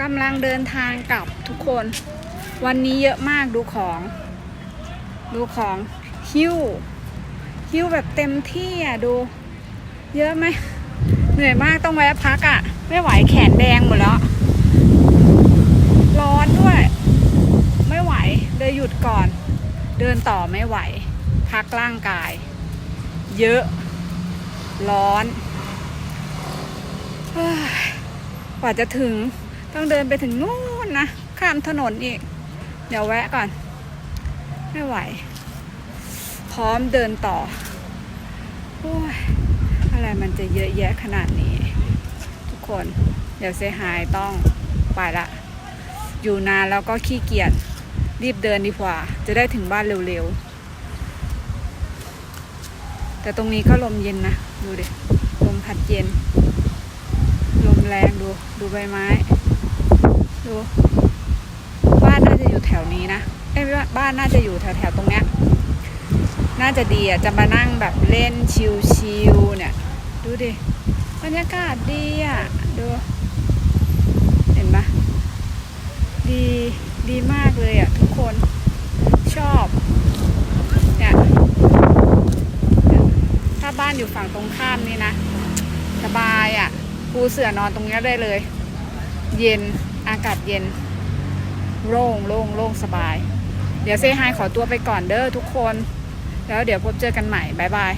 กำลังเดินทางกลับทุกคน วันนี้เยอะมากดูของ ดูของหิ้วหิ้วแบบเต็มที่อะดู เยอะไหมเหนื่อยมากต้องแวะพักอะ ไม่ไหวแขนแดงหมดแล้ว ร้อนด้วย ไม่ไหวเลยหยุดก่อน เดินต่อไม่ไหว พักร่างกาย เยอะ ร้อนกว่าจะถึง ต้องเดินไปถึงนู่นนะ ข้ามถนนอีก เดี๋ยวแวะก่อน ไม่ไหว พร้อมเดินต่อ โอ้ย อะไรมันจะเยอะแยะขนาดนี้ ทุกคน เดี๋ยวเซหายต้องไปละ อยู่นานแล้วก็ขี้เกียจ รีบเดินดีกว่า จะได้ถึงบ้านเร็วๆ แต่ตรงนี้ก็ลมเย็นนะ ดูดิ ลมพัดเย็น ลมแรงดู ดูใบไม้ ดู บ้านน่าจะอยู่แถวนี้นะเอ้ยบ้านน่าจะอยู่แถวๆตรงเนี้ย น่าจะดีอะ จะมานั่งแบบเล่นชิลๆเนี่ย ดูดิ บรรยากาศดีอะ ดู เห็นปะดีดีมากเลยอะ ทุกคนชอบเนี่ยถ้าบ้านอยู่ฝั่งตรงข้ามนี่นะ สบายอะปูเสื่อนอนตรงนี้ได้เลย เย็นากาศเย็น โล่งโล่งโล่งสบาย เดี๋ยวเซฮายขอตัวไปก่อนเด้อทุกคน แล้วเดี๋ยวพบเจอกันใหม่ บ๊ายบาย